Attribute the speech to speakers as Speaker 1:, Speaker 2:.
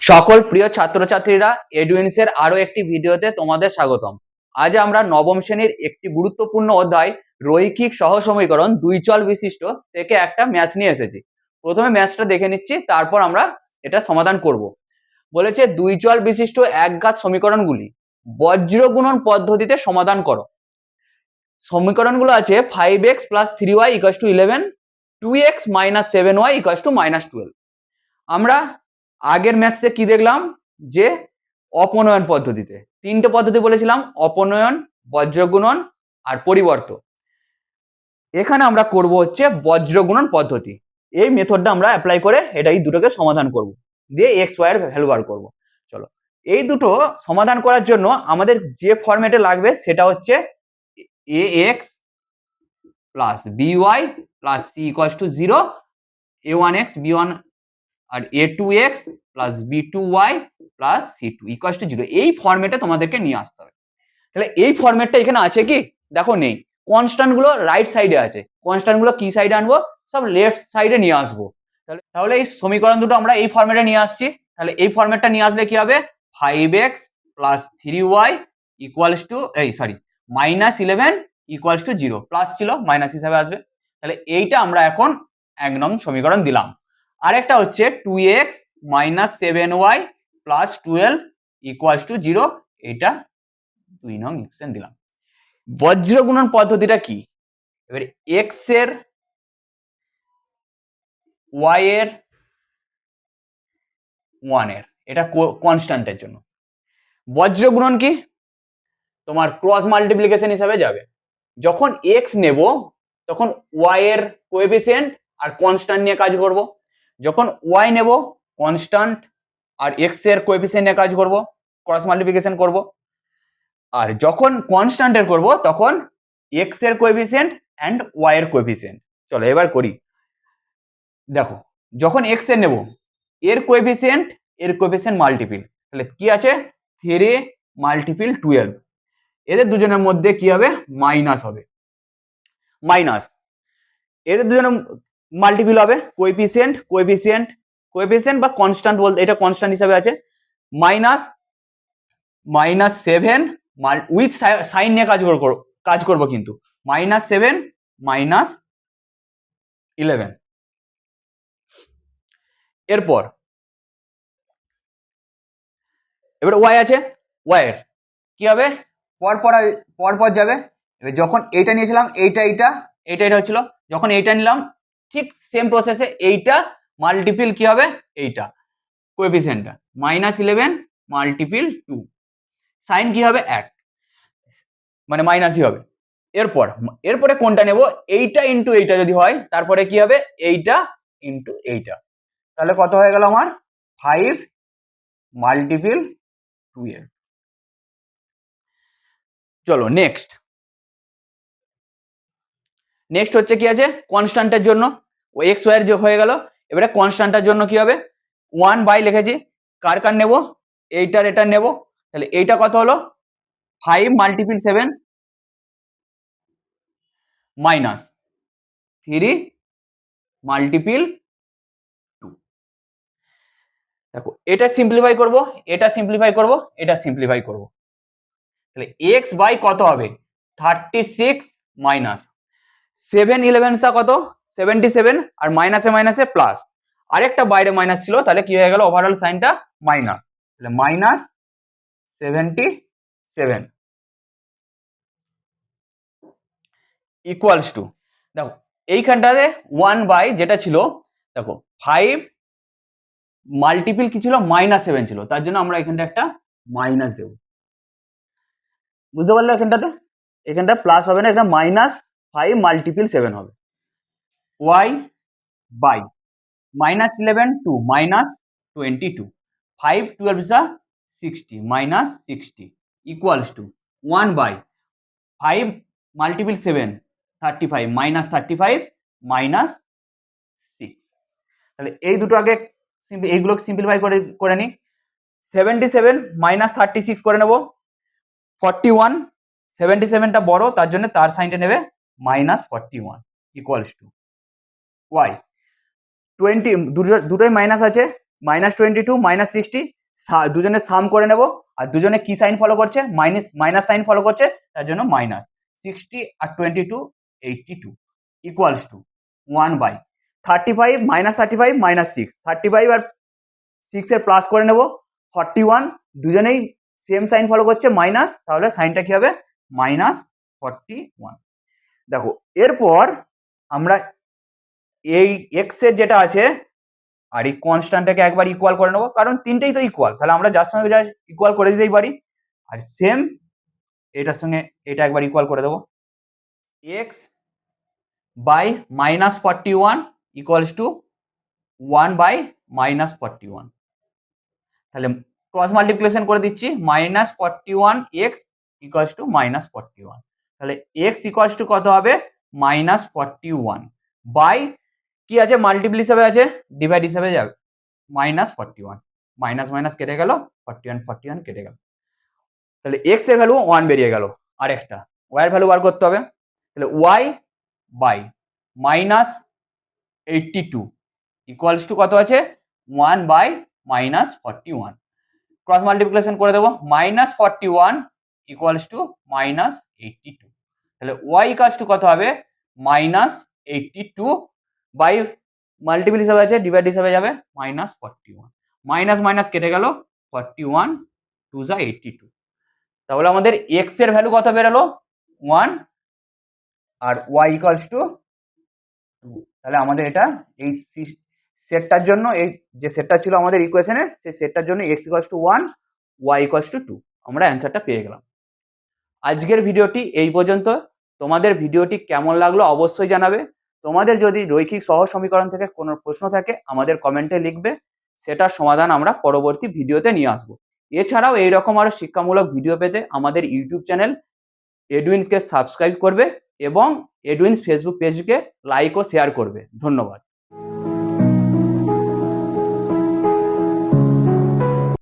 Speaker 1: সকল প্রিয় ছাত্রছাত্রীরা এডুইন্সের আরও একটি ভিডিওতে তোমাদের স্বাগতম। আজ আমরা নবম শ্রেণির একটি গুরুত্বপূর্ণ অধ্যায়, রৈখিক সহসমীকরণ দুই চল বিশিষ্ট থেকে একটা ম্যাচ নিয়ে এসেছি। প্রথমে ম্যাচটা দেখে নিচ্ছি, তারপর আমরা এটা সমাধান করব। বলেছে দুই চল বিশিষ্ট একঘাত সমীকরণগুলি বজ্র গুণন পদ্ধতিতে সমাধান করো। সমীকরণগুলো আছে five x plus three y equals to eleven two x minus seven y equals to minus twelve আমরা আগের ম্যাথসে কি দেখলাম? যে অপনয়ন পদ্ধতিতে। তিনটে পদ্ধতি বলেছিলাম, অপনয়ন, বজ্রগুণন আর পরিবর্ত এখানে আমরা করব হচ্ছে বজ্রগুণন পদ্ধতি। এই মেথডটা আমরা অ্যাপ্লাই করে এটা এই দুটোকে সমাধান করব। দিয়ে এক্স ওয়াই এর ভ্যালু বার করব। চলো, এই দুটো সমাধান করার জন্য আমাদের যে ফরম্যাটে লাগবে সেটা হচ্ছে a x plus b y plus c equals to zero a one x b one R a two x plus b two y plus c two equals to zero এই ফর্মেটে তোমাদেরকে নিয়ে আসতে হবে। তাহলে এই ফর্মেটটা এখানে আছে কি? দেখো নেই। কনস্ট্যান্টগুলো রাইট সাইডে আছে। কনস্ট্যান্টগুলো কি সাইডে আনব? সব লেফট সাইডে নিয়ে আসব। তাহলে তাহলে এই সমীকরণ দুটো আমরা এই ফর্মেটে নিয়ে আসছি। তাহলে এই ফর্মেটটা নিয়ে আসলে কি হবে? Five x plus three y equals to এই sorry minus eleven equals to zero plus ছিল মাইনাস হিসাবে আসবে। তাহলে এইটা আমরা এখন এক নং সমীকরণ দিলাম। আরেকটা হচ্ছে two x minus seven y plus twelve equals to zero এটা দুই নং ইকুয়েশন দিলাম। বজ্র গুণন পদ্ধতিটা কি? এবার এক্সের ওয়াই এর ওয়ানের। এটা কনস্ট্যান্টের জন্য। বজ্র গুণন কি? তোমার ক্রস মাল্টিপ্লিকেশন হিসাবে যাবে। যখন এক্স নেব, তখন ওয়াই এর কোএফিসিয়েন্ট আর কনস্ট্যান্ট নিয়ে কাজ করব। যখন ওয়াই নেব কনস্ট্যান্ট আর এক্সের কোএফিসিয়েন্ট কাজ করব ক্রস মাল্টিপ্লিকেশন করব। আর যখন কনস্ট্যান্টের করব, তখন এক্সের কোএফিসিয়েন্ট অ্যান্ড ওয়াই এর কোএফিসিয়েন্ট চলো এবার করি। দেখো, যখন এক্সের নেব, এর কোএফিসিয়েন্ট এর কোএফিসিয়েন্ট মাল্টিপিল তাহলে কি আছে? থ্রি মাল্টিপিল টুয়েলভ এদের দুজনের মধ্যে কি হবে? মাইনাস হবে। মাইনাস এদের দুজনের মাল্টিপিল হবে কোএফিসিয়েন্ট কোএফিসিয়েন্ট কোএফিসিয়েন্ট বা কনস্ট্যান্ট বলতে, এটা কনস্ট্যান্ট হিসাবে আছে minus minus seven with sign নিয়ে কাজ করব কাজ করব কিন্তু মাইনাস সেভেন মাইনাস ইলেভেন এরপর, এবার ওয়াই আছে ওয়াইয়ের কি হবে পর পর পর পর যাবে, এবার যখন এইটা নিয়েছিলাম, এইটা এইটা এইটা এটা হচ্ছিল, যখন এইটা নিলাম ঠিক সেম প্রসেসে এইটা মাল্টিপিল কি হবে? এইটা। কোএফিসিয়েন্টটা minus eleven multiple two sign কি হবে? এক। মানে মাইনাসই হবে। এরপর, এরপরে কোনটা নেব? এইটা ইন্টু এইটা যদি হয়, তারপরে কি হবে? এইটা ইন্টু এইটা। তাহলে কত হয়ে গেল আমার? ফাইভ মাল্টিপিল টুয়েলভ চলো নেক্সট নেক্সট হচ্ছে কি আছে? কনস্ট্যান্টের জন্য। ও এক্স ওয়ার যে হয়ে গেল, এবারে কনস্ট্যান্টের জন্য কি হবে? ওয়ান বাই লিখেছি। কার কার নেব? এইটার এটা নেব। তাহলে এইটা কত হলো? Five multiple seven minus three multiple two দেখো, এটা সিম্পলিফাই করব, এটা সিম্পলিফাই করব, এটা সিম্পলিফাই করব। তাহলে এক্স বাই কত হবে? থার্টি সিক্স মাইনাস সেভেন ইলেভেনসা কত? সেভেন্টি সেভেন আর মাইনাসে মাইনাসে প্লাস আরেকটা বাইরে মাইনাস ছিল, তাহলে কি হয়ে গেল? ওভারঅল সাইনটা মাইনাস তাহলে minus seventy seven equals to দেখো, এইখানটাতে ওয়ান বাই যেটা ছিল, দেখো ফাইভ মাল্টিপিল কি ছিল? মাইনাস সেভেন ছিল। তার জন্য আমরা এখানটা একটা মাইনাস দেব। বুঝতে পারলে এখানটাতে? এখানটা প্লাস হবে না, এখানে মাইনাস ফাইভ মাল্টিপিল সেভেন হবে। Y by minus eleven two minus twenty two five twelve Isa sixty minus sixty equals to one by five multiple seven thirty five minus thirty five minus six তাহলে এই দুটো আগে এইগুলো simplify করে করে নিই। Seventy seven minus thirty six করে নেব। ফর্টি ওয়ান সেভেন্টি সেভেনটা বড় তার জন্য তার সাইনটা নেবে। Minus forty one equals to y twenty দুটোই মাইনাস আছে। Minus twenty two minus sixty দুজনে সাম করে নেব। আর দুজনে কি সাইন ফলো করছে? মাইনাস মাইনাস সাইন ফলো করছে, তার জন্য minus sixty R twenty two eighty two equals to one by thirty five minus thirty five minus six thirty five আর সিক্সের প্লাস করে নেব। ফর্টি ওয়ান দুজনেই সেম সাইন ফলো করছে minus তাহলে সাইনটা কি হবে? মাইনাস ফর্টি ওয়ান দেখো, এরপর আমরা এই এক্সের যেটা আছে আর এই কনস্ট্যান্টটাকে একবার ইকুয়াল করে নেব, কারণ তিনটেই তো ইকুয়াল তাহলে আমরা যার সঙ্গে যা ইকুয়াল করে দিতেই পারি। আর সেম এটার সঙ্গে এটা একবার ইকুয়াল করে দেবো। X by minus forty one equals to one by minus forty one তাহলে ক্রস মাল্টিপ্লিকেশন করে দিচ্ছি minus forty one x equals to minus forty one তাহলে এক্স ইকুয়ালস টু কত হবে? মাইনাস ফর্টি ওয়ান বাই কি আছে? মাল্টিপল হিসাবে আছে? ডিভাইড হিসাবে যাবে। Minus forty one minus minus কেটে গেল ফর্টি ওয়ান ফর্টি ওয়ান কেটে গেল। তাহলে এক্সের ভ্যালু ওয়ান বেরিয়ে গেল। আর একটা ওয়াই ভ্যালু বার করতে হবে। তাহলে y by minus eighty two equals to কত আছে? One by minus forty one cross multiplication করে দেবো। Minus forty one equals to minus eighty two তাহলে ওয়াই ইকালস টু কত হবে? Minus eighty two by multiple হিসাবে আছে ডিভাইড হিসাবে যাবে minus forty one minus minus কেটে গেল ফর্টি ওয়ান টু যা এইটটি টু তাহলে আমাদের এক্সের ভ্যালু কত বেরোলো? ওয়ান আর ওয়াই ইকালস টু টু তাহলে আমাদের এটা এই সেটটার জন্য, এই যে সেটটা ছিল আমাদের ইকুয়েশনে সেই সেটটার জন্য x equals to one y equals to two আমরা অ্যান্সারটা পেয়ে গেলাম। আজকের ভিডিওটি এই পর্যন্ত। তোমাদের ভিডিওটি কেমন লাগল অবশ্যই জানাবে। তোমাদের যদি রৈখিক সহজ সমীকরণ থেকে কোনো প্রশ্ন থাকে, আমাদের কমেন্টে লিখবে। সেটার সমাধান আমরা পরবর্তী ভিডিওতে নিয়ে আসব। এছাড়াও এইরকম আরও শিক্ষামূলক ভিডিও পেতে আমাদের ইউটিউব চ্যানেল এডুইন্সকে সাবস্ক্রাইব করবে এবং এডুইন্স ফেসবুক পেজকে লাইক ও শেয়ার করবে। ধন্যবাদ।